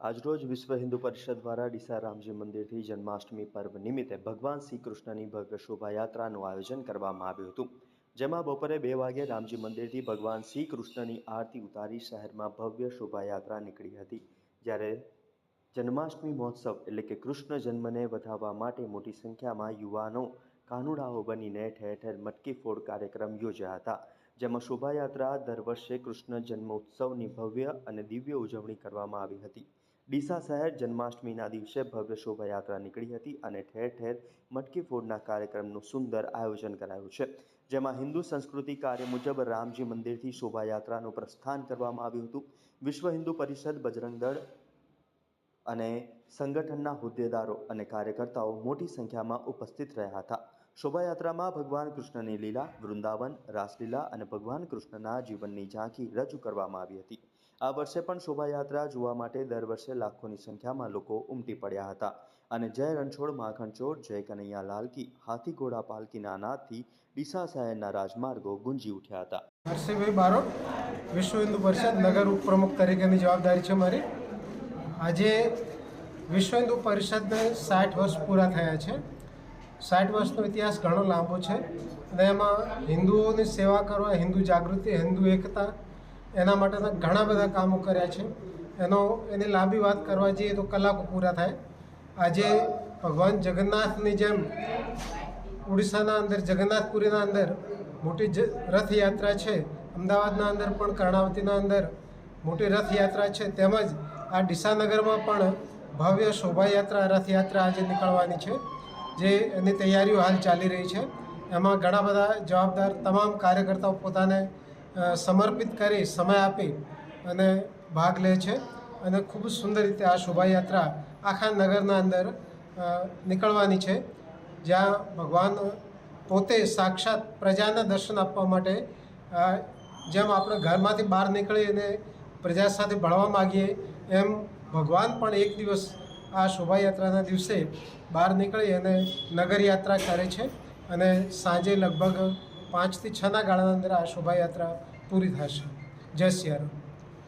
આજરોજ વિશ્વ હિન્દુ પરિષદ દ્વારા ડીસા રામજી મંદિરથી જન્માષ્ટમી પર્વ નિમિત્તે ભગવાન શ્રી કૃષ્ણની ભવ્ય શોભાયાત્રાનું આયોજન કરવામાં આવ્યું હતું. જેમાં બપોરે બે વાગે રામજી મંદિરથી ભગવાન શ્રી કૃષ્ણની આરતી ઉતારી શહેરમાં ભવ્ય શોભાયાત્રા નીકળી હતી. જ્યારે જન્માષ્ટમી મહોત્સવ એટલે કે કૃષ્ણ જન્મને વધાવવા માટે મોટી સંખ્યામાં યુવાનો કાનુડાઓ બનીને ઠેર ઠેર મટકી ફોડ કાર્યક્રમ યોજ્યા હતા. જેમાં શોભાયાત્રા દર વર્ષે કૃષ્ણ જન્મોત્સવની ભવ્ય અને દિવ્ય ઉજવણી કરવામાં આવી હતી. ડીસા શહેર જન્માષ્ટમીના દિવસે ભવ્ય શોભાયાત્રા નીકળી હતી અને ઠેર ઠેર મટકી ફોડના કાર્યક્રમનું સુંદર આયોજન કરાયું છે. જેમાં હિન્દુ સંસ્કૃતિ કાર્ય મુજબ રામજી મંદિરથી શોભાયાત્રાનું પ્રસ્થાન કરવામાં આવ્યું હતું. વિશ્વ હિન્દુ પરિષદ, બજરંગ દળ અને સંગઠનના હોદ્દેદારો અને કાર્યકર્તાઓ મોટી સંખ્યામાં ઉપસ્થિત રહ્યા હતા. શોભાયાત્રામાં ભગવાન કૃષ્ણની લીલા, વૃંદાવન, રાસલીલા અને ભગવાન કૃષ્ણના જીવનની ઝાંખી રજૂ કરવામાં આવી હતી. આ વર્ષે પણ શોભાયાત્રા જોવા માટે દર વર્ષે લાખોની સંખ્યામાં લોકો ઉમટી પડ્યા હતા. અને જય રણછોડ માખણચોર જય કનૈયા લાલકી હાથી ઘોડા પાલકીના નાદથી ડીસા શહેરના રાજમાર્ગો ગુંજી ઉઠ્યા હતા. હર્ષિભાઈ બારોટ, વિશ્વ હિન્દુ પરિષદ નગર ઉપપ્રમુખ તરીકેની જવાબદારી છે મારી. આજે વિશ્વ હિન્દુ પરિષદને સાઠ વર્ષ પૂરા થયા છે. સાઠ વર્ષનો ઇતિહાસ ઘણો લાંબો છે. અને એમાં હિન્દુઓની સેવા કરવા, હિન્દુ જાગૃતિ, હિન્દુ એકતા એના માટેના ઘણા બધા કામો કર્યા છે. એનો, એની લાંબી વાત કરવા જઈએ તો કલાકો પૂરા થાય. આજે ભગવાન જગન્નાથની જેમ ઉડીસાના અંદર, જગન્નાથપુરીના અંદર મોટી જ, રથયાત્રા છે. અમદાવાદના અંદર પણ, કર્ણાવતીના અંદર મોટી રથયાત્રા છે. તેમજ આ ડીસાનગરમાં પણ ભવ્ય શોભાયાત્રા, રથયાત્રા આજે નીકળવાની છે, જે એની તૈયારીઓ હાલ ચાલી રહી છે. એમાં ઘણા બધા જવાબદાર તમામ કાર્યકર્તાઓ પોતાને સમર્પિત કરી સમય આપી અને ભાગ લે છે અને ખૂબ સુંદર રીતે આ શોભાયાત્રા આખા નગરના અંદર નીકળવાની છે. જ્યાં ભગવાન પોતે સાક્ષાત પ્રજાના દર્શન આપવા માટે જેમ આપણે ઘરમાંથી બહાર નીકળી અને પ્રજા સાથે ભળવા માગીએ, એમ ભગવાન પણ એક દિવસ આ શોભાયાત્રાના દિવસે બહાર નીકળી અને નગરયાત્રા કરે છે. અને સાંજે લગભગ પાંચથી છના ગાળાના અંદર આ શોભાયાત્રા પૂરી થશે. જય સિયારામ